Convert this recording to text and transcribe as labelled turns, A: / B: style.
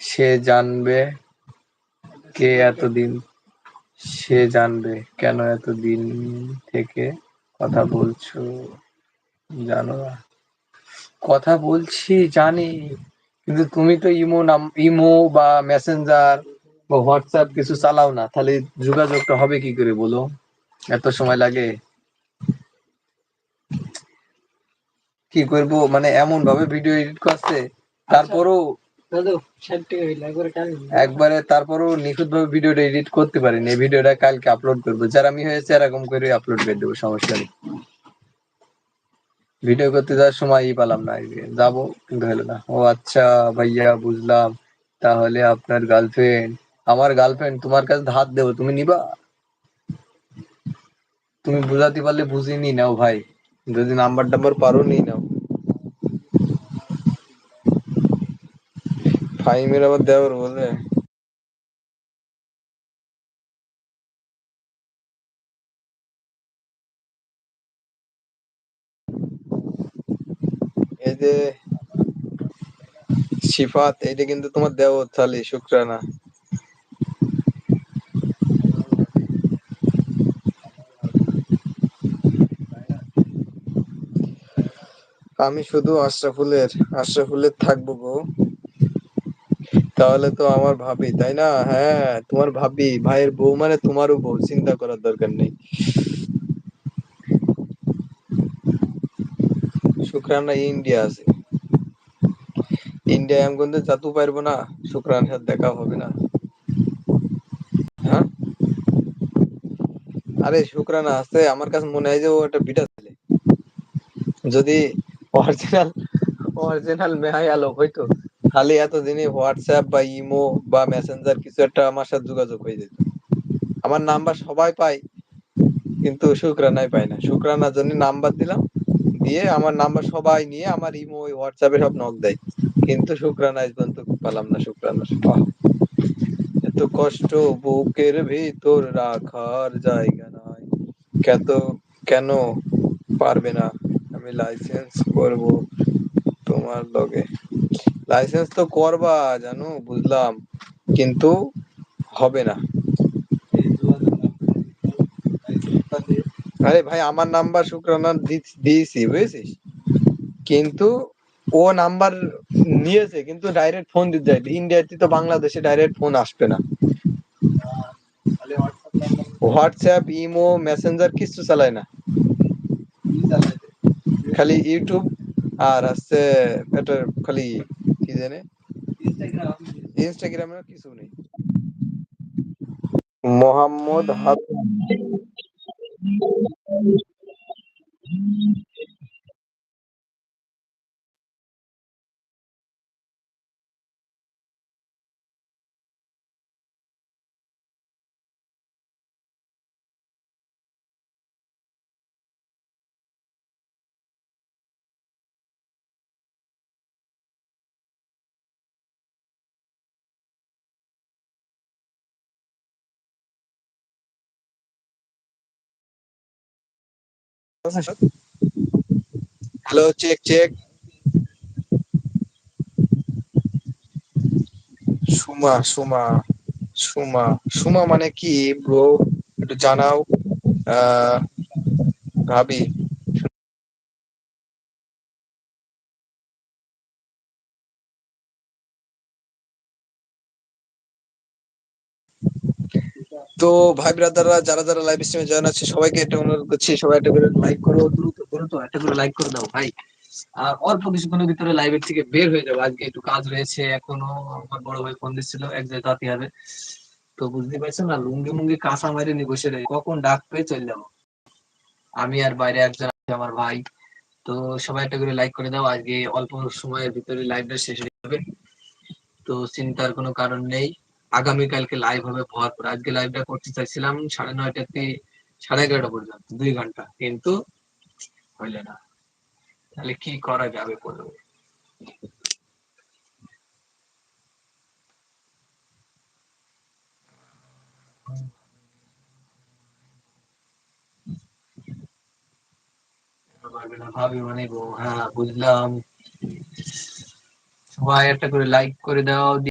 A: সে জানবে কে এতদিন সে জানবে কেন এতদিন থেকে কথা বলছো জানো না। কথা বলছি জানি কিন্তু তুমি তো ইমো নাম ইমো বা মেসেঞ্জার বা হোয়াটসঅ্যাপ কিছু চালাও না তাহলে যোগাযোগটা হবে কি করে বলো? এত সময় লাগে। কি করব? মানে এমন ভাবে ভিডিও এডিট করছে তারপরও
B: একবারে
A: তারপরও নিখুঁত ভাবে ভিডিওটা এডিট করতে পারিনি। এই ভিডিওটা কালকে আপলোড করব। যারা আমি হয়েছে, এরকম করে আপলোড করে দেবো, সমস্যা নেই। ভিডিও করতে যাওয়ার সময়ই পেলাম না যাব, কিন্তু হলো না। ও আচ্ছা ভাইয়া, বুঝলাম। তাহলে আপনার গার্লফ্রেন্ড আমার গার্লফ্রেন্ড তোমার কাছে ধার দেবো, তুমি নিবা? তুমি বুঝাতে পারলে বুঝিয়ে নাও ভাই। যদি নাম্বার টাম্বার পারো, নিয়ে নাও। ফাইমের আবার দেওয়ার বলে। এই যে সিফাত, এইটা কিন্তু তোমার দেওয়ার তাহলে, শুক্রানা। আমি শুধু আশরাফুলের আশরাফুলের থাকব গো। তাহলে তো আমার ভাবি, তাই না? হ্যাঁ তোমার ভাবি, ভাইয়ের বউ মানে তোমারও বউ, চিন্তা করার দরকার নেই। শুক্রানা ইন্ডিয়া আছে। ইন্ডিয়া আমি কিন্তু যাতু পারব না, শুক্রানের সাথে দেখা হবে না। হ্যাঁ? আরে শুক্রানা আছে, আমার কাছে মনে হয় যে ও একটা বিটা ছেলে। যদি অরিজিনাল অরিজিনাল মেহাই আলো হইতো খালি এতদিনে হোয়াটসঅ্যাপ বা ইমো বা মেসেঞ্জার কিছু একটা আমার সাথে যোগাযোগ হয়ে যেত। আমার নাম্বার সবাই পায় কিন্তু শুক্রানাই পায় না। শুক্রানার জন্য নাম্বার দিলাম দিয়ে আমার নাম্বার সবাই নিয়ে আমার ইমো হোয়াটসঅ্যাপে সব নক দেয়। কিন্তু শুক্রানা আজ পর্যন্ত পেলাম না শুক্রানা এত কষ্ট বুকের ভিতর রাখার জায়গা নাই। কত কেন পারবে না? আমি লাইসেন্স করব তোমার লগে। লাইসেন্স তো করবা জানো, বুঝলাম। কিন্তু হবে না। আরে ভাই, আমার নাম্বার দি- দিয়েছি, বুঝেছিস? কিন্তু ও নাম্বার নিয়েছে, কিন্তু ডাইরেক্ট ফোন দিতে যায় ইন্ডিয়াতে তো বাংলাদেশে ডাইরেক্ট ফোন আসবে না। হোয়াটসঅ্যাপ ইমো মেসেঞ্জার কিছু চালায় না। খালি ইউটিউব আর হচ্ছে এটা খালি কি জানে? ইনস্টাগ্রামে কিছু নেই। Mohammad Hasan hello check check Suma সুমা সুমা সুমা মানে কি ব্রো একটু জানাও। আহ ভাবি। তো ভাই ব্রাদাররা, যারা যারা লাইভ স্ট্রিমে জয়েন আছে, সবাইকে একটা অনুরোধ করছি, সবাই একটা করে লাইক করো, দ্রুত করো তো, একটা করে লাইক করে দাও ভাই। আর অল্প কিছুক্ষণের ভিতরে লাইভের থেকে বের হয়ে যাব। আজকে একটু কাজ রয়েছে, এখনও আমার বড় ভাই ফোন দিচ্ছিল, এক জায়গায় তাতে হবে। তো বুঝতে পারছেন না, লুঙ্গি মুঙ্গি কাঁচা মারি নি বসে রয়ে কখন ডাক পেয়ে চলে যাব। আমি আর বাইরে একজন আমার ভাই। তো সবাই একটা করে লাইক করে দাও, আজকে অল্প সময়ের ভিতরে লাইভটা শেষ হয়ে যাবে। তো চিন্তার কোনো কারণ নেই। আগামীকালকে লাইভ হবে ভরপুর। আজকে লাইভটা করতে চাইছিলাম সাড়ে নয়টা থেকে সাড়ে এগারোটা পর্যন্ত, দুই ঘণ্টা। কিন্তু হইলে না। তাহলে কি করা যাবে বলো? পারবে না ভাবি মানে হ্যাঁ বুঝলাম। সবাই একটা করে লাইক করে দাও